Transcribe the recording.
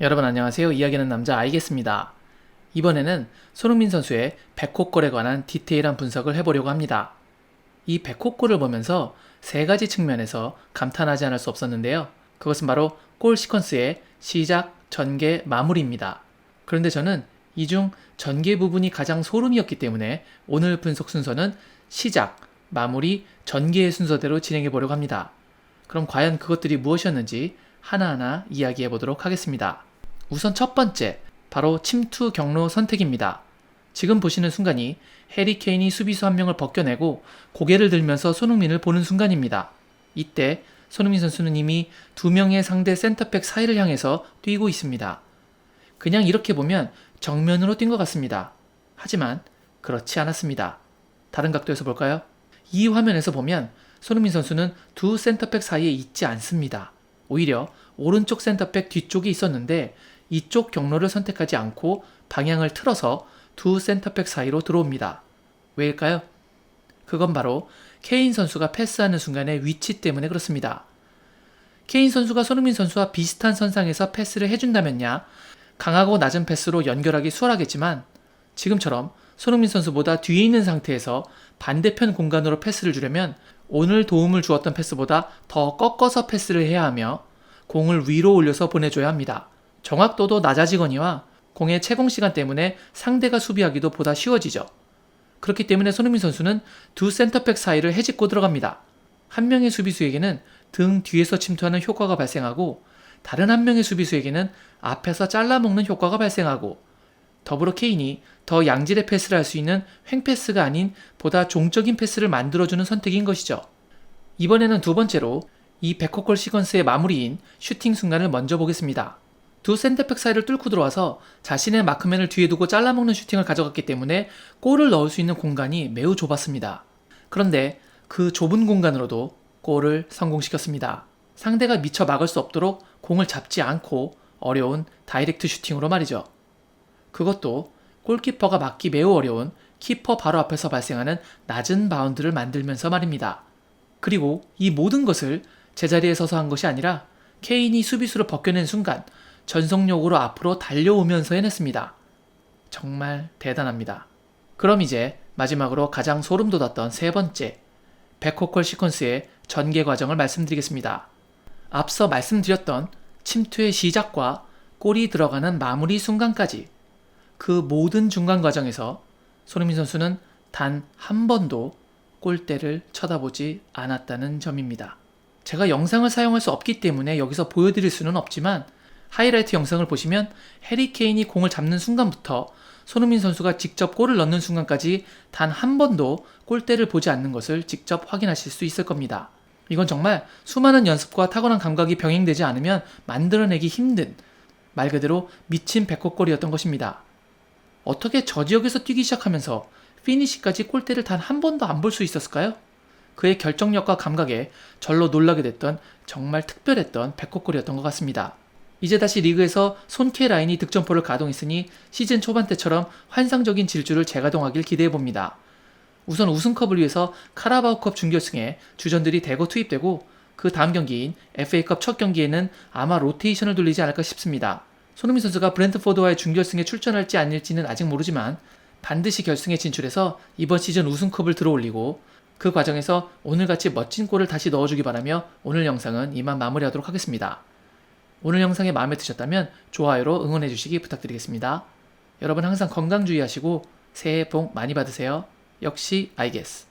여러분 안녕하세요. 이야기하는 남자 알겠습니다. 이번에는 손흥민 선수의 백호골에 관한 디테일한 분석을 해보려고 합니다. 이 백호골을 보면서 세 가지 측면에서 감탄하지 않을 수 없었는데요. 그것은 바로 골 시퀀스의 시작, 전개, 마무리입니다. 그런데 저는 이 중 전개 부분이 가장 소름이었기 때문에 오늘 분석 순서는 시작, 마무리, 전개의 순서대로 진행해 보려고 합니다. 그럼 과연 그것들이 무엇이었는지 하나하나 이야기해 보도록 하겠습니다. 우선 첫 번째, 바로 침투 경로 선택입니다. 지금 보시는 순간이 해리 케인이 수비수 한 명을 벗겨내고 고개를 들면서 손흥민을 보는 순간입니다. 이때 손흥민 선수는 이미 두 명의 상대 센터백 사이를 향해서 뛰고 있습니다. 그냥 이렇게 보면 정면으로 뛴 것 같습니다. 하지만 그렇지 않았습니다. 다른 각도에서 볼까요? 이 화면에서 보면 손흥민 선수는 두 센터백 사이에 있지 않습니다. 오히려 오른쪽 센터백 뒤쪽에 있었는데 이쪽 경로를 선택하지 않고 방향을 틀어서 두 센터백 사이로 들어옵니다. 왜일까요? 그건 바로 케인 선수가 패스하는 순간의 위치 때문에 그렇습니다. 케인 선수가 손흥민 선수와 비슷한 선상에서 패스를 해준다면야 강하고 낮은 패스로 연결하기 수월하겠지만 지금처럼 손흥민 선수보다 뒤에 있는 상태에서 반대편 공간으로 패스를 주려면 오늘 도움을 주었던 패스보다 더 꺾어서 패스를 해야 하며 공을 위로 올려서 보내줘야 합니다. 정확도도 낮아지거니와 공의 채공 시간 때문에 상대가 수비하기도 보다 쉬워지죠. 그렇기 때문에 손흥민 선수는 두 센터백 사이를 헤집고 들어갑니다. 한 명의 수비수에게는 등 뒤에서 침투하는 효과가 발생하고 다른 한 명의 수비수에게는 앞에서 잘라먹는 효과가 발생하고 더불어 케인이 더 양질의 패스를 할 수 있는 횡패스가 아닌 보다 종적인 패스를 만들어주는 선택인 것이죠. 이번에는 두 번째로 이 백호골 시퀀스의 마무리인 슈팅 순간을 먼저 보겠습니다. 두 센터백 사이를 뚫고 들어와서 자신의 마크맨을 뒤에 두고 잘라먹는 슈팅을 가져갔기 때문에 골을 넣을 수 있는 공간이 매우 좁았습니다. 그런데 그 좁은 공간으로도 골을 성공시켰습니다. 상대가 미처 막을 수 없도록 공을 잡지 않고 어려운 다이렉트 슈팅으로 말이죠. 그것도 골키퍼가 막기 매우 어려운 키퍼 바로 앞에서 발생하는 낮은 바운드를 만들면서 말입니다. 그리고 이 모든 것을 제자리에 서서 한 것이 아니라 케인이 수비수를 벗겨낸 순간 전속력으로 앞으로 달려오면서 해냈습니다. 정말 대단합니다. 그럼 이제 마지막으로 가장 소름 돋았던 세 번째, 백호컬 시퀀스의 전개 과정을 말씀드리겠습니다. 앞서 말씀드렸던 침투의 시작과 골이 들어가는 마무리 순간까지 그 모든 중간 과정에서 손흥민 선수는 단 한 번도 골대를 쳐다보지 않았다는 점입니다. 제가 영상을 사용할 수 없기 때문에 여기서 보여드릴 수는 없지만 하이라이트 영상을 보시면 해리 케인이 공을 잡는 순간부터 손흥민 선수가 직접 골을 넣는 순간까지 단 한 번도 골대를 보지 않는 것을 직접 확인하실 수 있을 겁니다. 이건 정말 수많은 연습과 타고난 감각이 병행되지 않으면 만들어내기 힘든 말 그대로 미친 백호골이었던 것입니다. 어떻게 저 지역에서 뛰기 시작하면서 피니시까지 골대를 단 한 번도 안 볼 수 있었을까요? 그의 결정력과 감각에 절로 놀라게 됐던 정말 특별했던 백호골이었던 것 같습니다. 이제 다시 리그에서 손케 라인이 득점포를 가동했으니 시즌 초반 때처럼 환상적인 질주를 재가동하길 기대해봅니다. 우선 우승컵을 위해서 카라바오컵 준결승에 주전들이 대거 투입되고 그 다음 경기인 FA컵 첫 경기에는 아마 로테이션을 돌리지 않을까 싶습니다. 손흥민 선수가 브랜트포드와의 준결승에 출전할지 아닐지는 아직 모르지만 반드시 결승에 진출해서 이번 시즌 우승컵을 들어올리고 그 과정에서 오늘같이 멋진 골을 다시 넣어주기 바라며 오늘 영상은 이만 마무리하도록 하겠습니다. 오늘 영상이 마음에 드셨다면 좋아요로 응원해 주시기 부탁드리겠습니다. 여러분 항상 건강 주의하시고 새해 복 많이 받으세요. 역시 아이게스.